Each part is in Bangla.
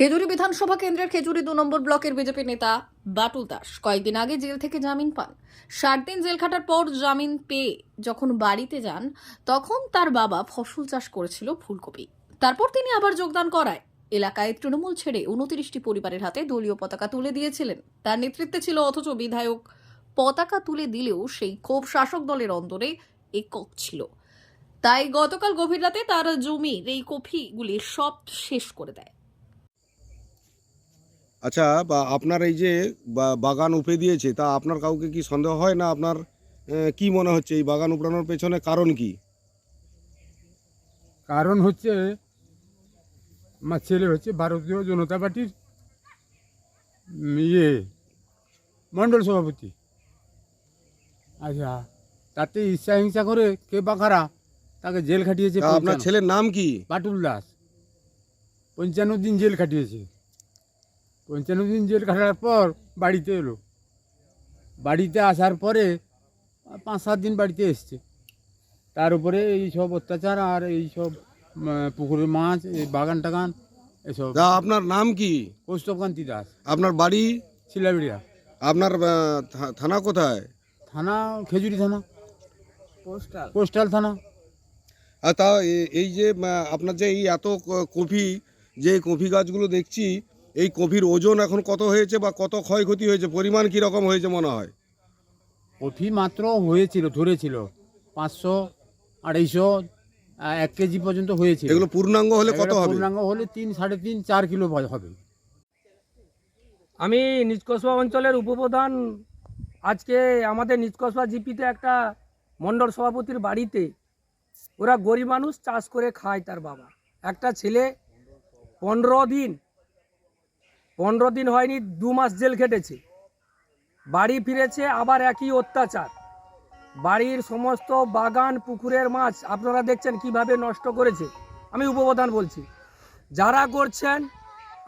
খেজুরি বিধানসভা কেন্দ্রের খেজুরি দু নম্বর ব্লকের বিজেপি নেতা বাটুল দাস কয়েকদিন আগে জেল থেকে জামিন পান। ষাট দিন জেল খাটার পর জামিন পেয়ে যখন বাড়িতে যান, তখন তার বাবা ফসল চাষ করেছিল ফুলকপি। তারপর তিনি আবার যোগদান করায়। এলাকায় তৃণমূল ছেড়ে উনত্রিশটি পরিবারের হাতে দলীয় পতাকা তুলে দিয়েছিলেন। তার নেতৃত্বে ছিল অথচ বিধায়ক। পতাকা তুলে দিলেও সেই ক্ষোভ শাসক দলের অন্দরে একক ছিল। তাই গতকাল গভীর রাতে তার জমির এই কফিগুলি সব শেষ করে দেয়। আচ্ছা বা আপনার এই যে বাগান উপে দিয়েছে তা আপনার কাউকে কি সন্দেহ হয় না আপনার? কি মনে হচ্ছে এই বাগান উপড়ানোর পেছনে কারণ কি? কারণ হচ্ছে আমার ছেলে হচ্ছে ভারতীয় জনতা পার্টির ইয়ে মণ্ডল সভাপতি। আচ্ছা তাতে ইচ্ছা হিংসা করে কে বাখারা তাকে জেল খাটিয়েছে আপনার ছেলের নাম কি? পাটুল দাস। পঞ্চান্ন দিন জেল খাটিয়েছে। পঞ্চান্ন দিন জেল খাটার পর বাড়িতে এলো। বাড়িতে আসার পরে পাঁচ সাত দিন বাড়িতে এসছে। তার উপরে এই সব অত্যাচার আর এই সব পুকুরের মাছ এই বাগান টাগান এসব। তা আপনার নাম কি? কৌস্তবকান্তি দাস। আপনার বাড়ি? শিলাবিড়িয়া। আপনার আহ, থা- থানা কোথায়? থানা খেজুরি থানা। পোস্টাল? পোস্টাল থানা। আর তা এ- এই যে আহ, আপনার যে এই এত ক- কফি যে কফি গাছগুলো দেখছি এই কফির ওজন এখন কত হয়েছে বা কত ক্ষয়ক্ষতি হয়েছে? পরিমাণ কি রকম হয়েছে মনে হয়? কফি মাত্র হয়েছিল ধরেছিল। পাঁচশো আড়াইশো এক কেজি পর্যন্ত হয়েছে এগুলো পূর্ণাঙ্গ হলে কত হবে? পূর্ণাঙ্গ হলে তিন সাড়ে তিন চার কিলো হবে। আমি নিচকসবা অঞ্চলের উপপ্রধান। আজকে আমাদের নিচকসবা জিপিতে একটা মণ্ডল সভাপতির বাড়িতে ওরা গরিব মানুষ চাষ করে খায় তার বাবা। একটা ছেলে পনেরো দিন পনেরো দিন হয়নি, দু মাস জেল খেটেছে। বাড়ি ফিরেছে, আবার একই অত্যাচার। বাড়ির সমস্ত বাগান, পুকুরের মাছ আপনারা দেখছেন কীভাবে নষ্ট করেছে। আমি উপপ্রধান বলছি, যারা করছেন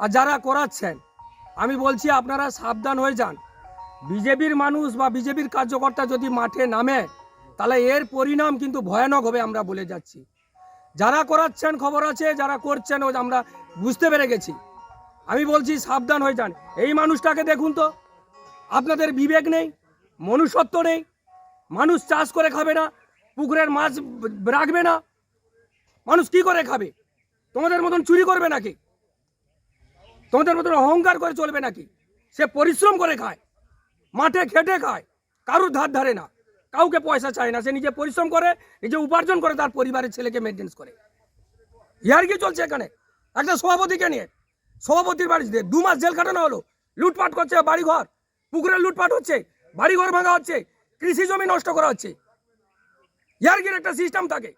আর যারা করাচ্ছেন, আমি বলছি আপনারা সাবধান হয়ে যান। বিজেপির মানুষ বা বিজেপির কার্যকর্তা যদি মাঠে নামে, তাহলে এর পরিণাম কিন্তু ভয়ানক হবে আমরা বলে যাচ্ছি। যারা করাচ্ছেন খবর আছে, যারা করছেন ও আমরা বুঝতে পেরে গেছি। আমি বলছি সাবধান হয়ে যান। এই মানুষটাকে দেখুন তো। আপনাদের বিবেক নেই, মনুষ্যত্ব নেই, মানুষ চাষ করে খাবে না, পুকুরের মাছ রাখবে না। মানুষ কি করে খাবে? তোমাদের মতন চুরি করবে নাকি? তোমাদের মতন অহংকার করে চলবে নাকি? সে পরিশ্রম করে খায়, মাঠে খেটে খায়, কারুর ধার ধারে না। কাউকে পয়সা চায় না, সে নিজে পরিশ্রম করে, নিজে উপার্জন করে, তার পরিবারের ছেলেকে মেনটেন্স করে। ইয়ার কি চলছে এখানে। একটা সভাপতিকে নিয়ে সভাপতির বাড়িতে দু মাস জেল কাটানো হলো। লুটপাট করছে বাড়িঘর। পুকুরে লুটপাট হচ্ছে, বাড়িঘর ভাঙা হচ্ছে, কৃষি জমি নষ্ট করা হচ্ছে। ইয়ার্গির একটা সিস্টেম থাকে।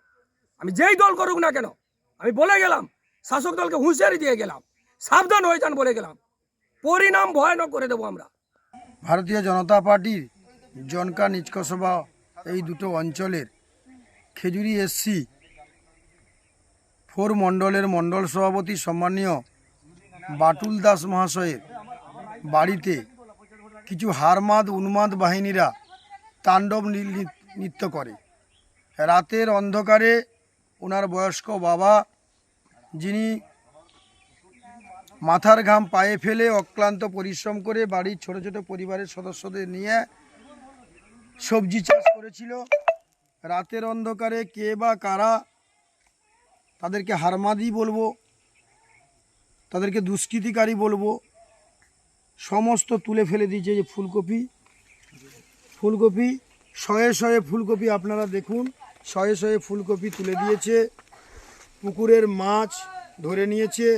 আমি যেই দল করুক না কেন, আমি বলে গেলাম, শাসক দলকে হুঁশিয়ারি দিয়ে গেলাম, সাবধান হয়ে যান বলে গেলাম। পরিণাম ভয়ানক করে দেবো আমরা। ভারতীয় জনতা পার্টির জনকা নিচকসভা এই দুটো অঞ্চলের খেজুরি এসসি ফোর মণ্ডলের মণ্ডল সভাপতি সম্মানীয় বাটুল দাস মহাশয়ের বাড়িতে কিছু হারমাদ উন্মাদ বাহিনীরা তাণ্ডব নৃত্য করে। রাতের অন্ধকারে ওনার বয়স্ক বাবা, যিনি মাথার ঘাম পায়ে ফেলে অক্লান্ত পরিশ্রম করে বাড়ির ছোট ছোট পরিবারের সদস্যদের নিয়ে সবজি চাষ করেছিল, রাতের অন্ধকারে কে বা কারা তাদেরকে হারমাদি বলব। তাদেরকে দুষ্কৃতিকারী বলব। সমস্ত তুলে ফেলে দিয়েছে যে ফুলকপি। ফুলকপি, শয়ে শয়ে ফুলকপি আপনারা দেখুন, শয়ে শয়ে ফুলকপি তুলে দিয়েছে। পুকুরের মাছ ধরে নিয়েছে।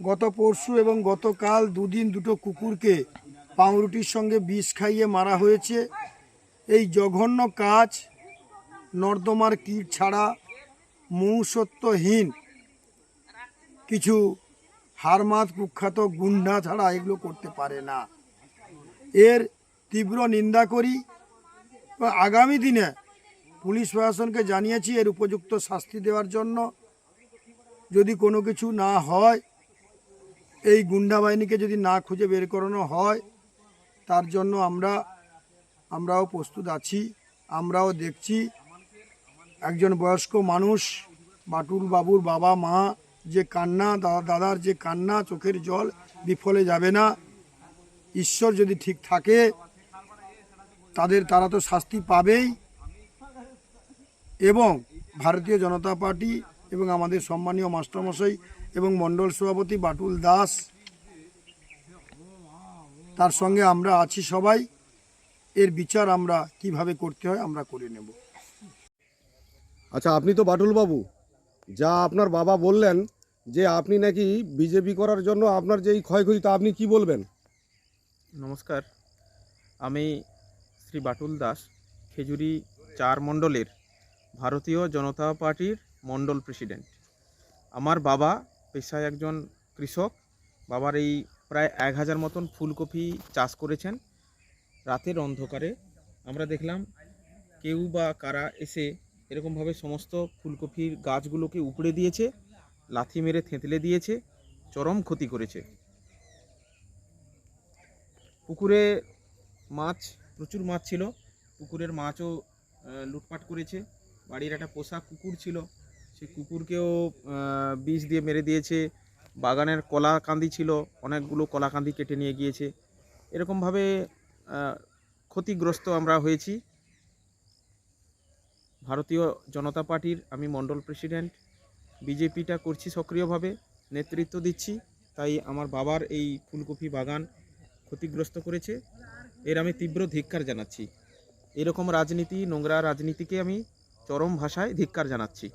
গত পরশু এবং গতকাল দুদিন দুটো কুকুরকে পাউরুটির সঙ্গে বিষ খাইয়ে মারা হয়েছে। এই জঘন্য কাজ নর্দমার কীট ছাড়া, মনুষ্যত্বহীন। কিছু হারমাত কুখ্যাত গুন্ডা ছাড়া এগুলো করতে পারে না। এর তীব্র নিন্দা করি। আগামী দিনে পুলিশ প্রশাসনকে জানিয়েছি এর উপযুক্ত শাস্তি দেওয়ার জন্য। যদি কোনো কিছু না হয়, এই গুন্ডা বাহিনীকে যদি না খুঁজে বের করানো হয়, তার জন্য আমরা, আমরাও প্রস্তুত আছি, আমরাও দেখছি। একজন বয়স্ক মানুষ বাটুল বাবুর বাবা মা যে কান্না দাদার যে কান্না, চোখের জল বিফলে যাবে না। ঈশ্বর যদি ঠিক থাকে, তাদের, তারা তো শাস্তি পাবেই। এবং ভারতীয় জনতা পার্টি এবং আমাদের সম্মানীয় মাস্টারমশাই এবং মণ্ডল সভাপতি বাটুল দাস, তার সঙ্গে আমরা আছি সবাই। এর বিচার আমরা কীভাবে করতে হয়, আমরা করে নেব। আচ্ছা আপনি তো বাটুল বাবু যা আপনার বাবা বললেন যে আপনি নাকি বিজেপি করার জন্য আপনার যে এই ক্ষয়ক্ষতি, তা আপনি কি বলবেন? নমস্কার। আমি শ্রী বাটুল দাস, খেজুরি চার মণ্ডলের ভারতীয় জনতা পার্টির মণ্ডল প্রেসিডেন্ট। আমার বাবা পেশায় একজন কৃষক। বাবার এই প্রায় এক হাজার মতন ফুলকপি চাষ করেছেন। রাতের অন্ধকারে আমরা দেখলাম কেউ বা কারা এসে এরকমভাবে সমস্ত ফুলকপির গাছগুলোকে উপড়ে দিয়েছে। লাথি মেরে থেঁতলে দিয়েছে, চরম ক্ষতি করেছে। পুকুরে মাছ, প্রচুর মাছ ছিল। পুকুরের মাছও লুটপাট করেছে। বাড়ির একটা পোষা কুকুর ছিল। সেই কুকুরকেও বিষ দিয়ে মেরে দিয়েছে। বাগানের কলা কান্দি ছিল। অনেকগুলো কলা কান্দি কেটে নিয়ে গিয়েছে। এরকমভাবে ক্ষতিগ্রস্ত আমরা হয়েছি। ভারতীয় জনতা পার্টির আমি মণ্ডল প্রেসিডেন্ট বিজেপিটা করছি সক্রিয়ভাবে, নেতৃত্ব দিচ্ছি, তাই আমার বাবার এই ফুলকপি বাগান ক্ষতিগ্রস্ত করেছে। এর আমি তীব্র ধিক্কার জানাচ্ছি। এরকম রাজনীতি, নোংরা রাজনীতিকে আমি চরম ভাষায় ধিক্কার জানাচ্ছি।